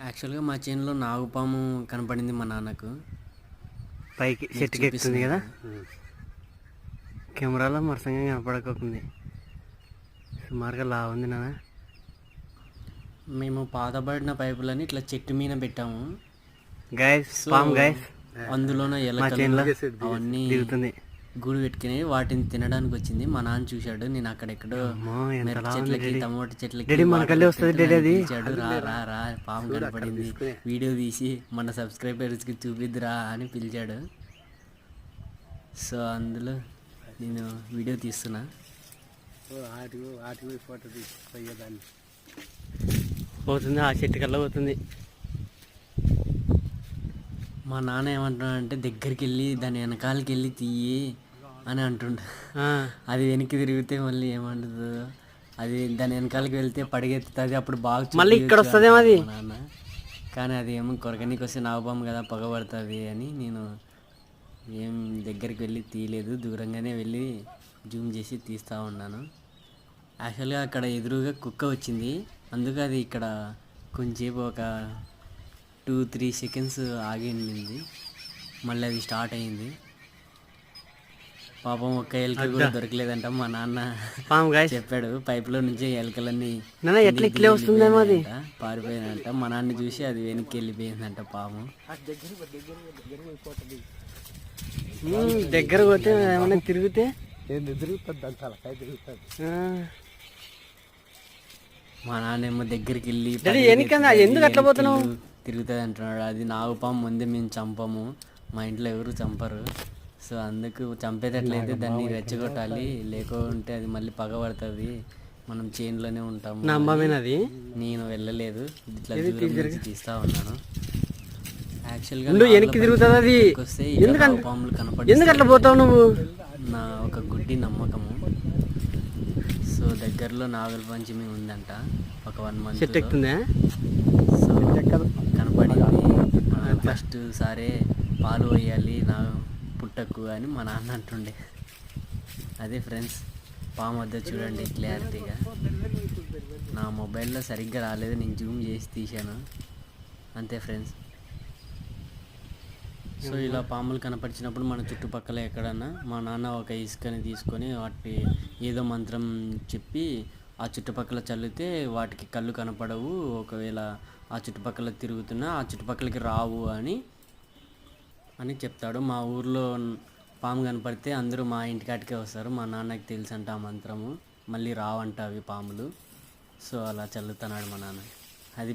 యాక్చువల్గా మా చేనులో నాగుపాము కనపడింది మా నాన్నకు. పైకి చెట్టుకి ఎక్కుతుంది కదా? కెమెరాలో మరసంగా కనపడకుంది సుమారుగా లా ఉంది నాన్న. మేము పాతబడిన పైపులని ఇట్లా చెట్టు మీద పెట్టాము. గైస్ సో, పామ్ గైస్ అందులోన చేనులో అవన్నీ దిగుతుంది. గూడు పెట్టుకుని వాటిని తినడానికి వచ్చింది మా నాన్న చూశాడు నేను అక్కడెక్కడో అమ్మో, ఎంత మిరప చెట్లకి. టమోటా చెట్లకి. పిలిచాడు, రా రా రా పాము కనపడింది. వీడియో తీసి మన సబ్స్క్రైబర్స్కి చూపిద్దురా అని పిలిచాడు. సో అందులో నేను వీడియో తీస్తున్నా. పోతుంది ఆ చెట్టు కల్లా పోతుంది. మా నాన్న ఏమంటున్నాడంటే దగ్గరికి వెళ్ళి దాని వెనకాలకి వెళ్ళి తీయి. అని అంటుండ. అది వెనక్కి తిరిగితే మళ్ళీ ఏమంటుందో అది దాని వెనకాలకి వెళ్తే పడిగెత్తుతుంది అప్పుడు బాగా మళ్ళీ ఇక్కడ వస్తదేమో అది? నాన్న. కానీ అది ఏమో కొరకనికి వస్తే నాగపాము కదా పగబడుతుంది అని నేను ఏం దగ్గరికి వెళ్ళి తీయలేదు. దూరంగానే వెళ్ళి జూమ్ చేసి తీస్తూ ఉన్నాను. యాక్చువల్గా అక్కడ ఎదురుగా కుక్క వచ్చింది. అందుకు అది ఇక్కడ కొంచెంసేపు ఒక టూ త్రీ సెకండ్స్ ఆగి ఉండింది. మళ్ళీ అది స్టార్ట్ అయింది. పాపం ఒక్క ఎలుక కూడా దొరకలేదంట మా నాన్న పామ్ చెప్పాడు పైపులో నుంచి ఎలకలన్నీ నాన్న ఎట్లా ఇట్లే వస్తుందేమో అది? పారిపోయిందంట మా నాన్న చూసి అది వెనక్కి వెళ్ళిపోయిందంట పాము దగ్గర పోతే ఏమన్నా తిరిగితే? మా నాన్నేమో దగ్గరికి వెళ్ళి వెనకన్నా ఎందుకు అట్లా పోతున్నావు? తిరుగుతుంది అంటున్నాడు. అది నాగుపాము ముందే మేము చంపము. మా ఇంట్లో ఎవరు చంపరు. సో అందుకు చంపేటట్లయితే దాన్ని రెచ్చగొట్టాలి. లేకుంటే అది మళ్ళీ పగబడుతుంది. మనం చేనులోనే ఉంటాము. నా అమ్మమేనా అది నేను వెళ్ళలేదు. ఇట్లా దూరం నుంచి తీస్తా ఉన్నాను. యాక్చువల్గా వెనక్కి తిరుగుతుంది అది? ఇక్కడ నాగుపాములు కనపడి ఎందుకు అట్లా పోతావు నువ్వు? నా ఒక గుడ్డి నమ్మకము. సో దగ్గరలో నాగుల పంచమి ఉందంట. ఒక వన్ మంత్ ఎక్కుతుందా? సో కనపడింది. ఫస్ట్ సారే పాలు వేయాలి నా పుట్టకు అని మా నాన్న అంటుండే. అదే ఫ్రెండ్స్ పాము వద్ద చూడండి క్లారిటీగా. నా మొబైల్లో సరిగ్గా రాలేదు నేను జూమ్ చేసి తీశాను. అంతే ఫ్రెండ్స్. సో ఇలా పాములు కనపరిచినప్పుడు మన చుట్టుపక్కల ఎక్కడన్నా మా నాన్న ఒక ఇసుకని తీసుకొని వాటి ఏదో మంత్రం చెప్పి ఆ చుట్టుపక్కల చల్లితే వాటికి కళ్ళు కనపడవు. ఒకవేళ ఆ చుట్టుపక్కల తిరుగుతున్నా ఆ చుట్టుపక్కలకి రావు అని అని చెప్తాడు. మా ఊర్లో పాము కనపడితే అందరూ మా ఇంటికాటికే వస్తారు. మా నాన్నకి తెలుసు అంట ఆ మంత్రము. మళ్ళీ రావంట అవి పాములు. సో అలా చల్లుతున్నాడు మా నాన్న. అది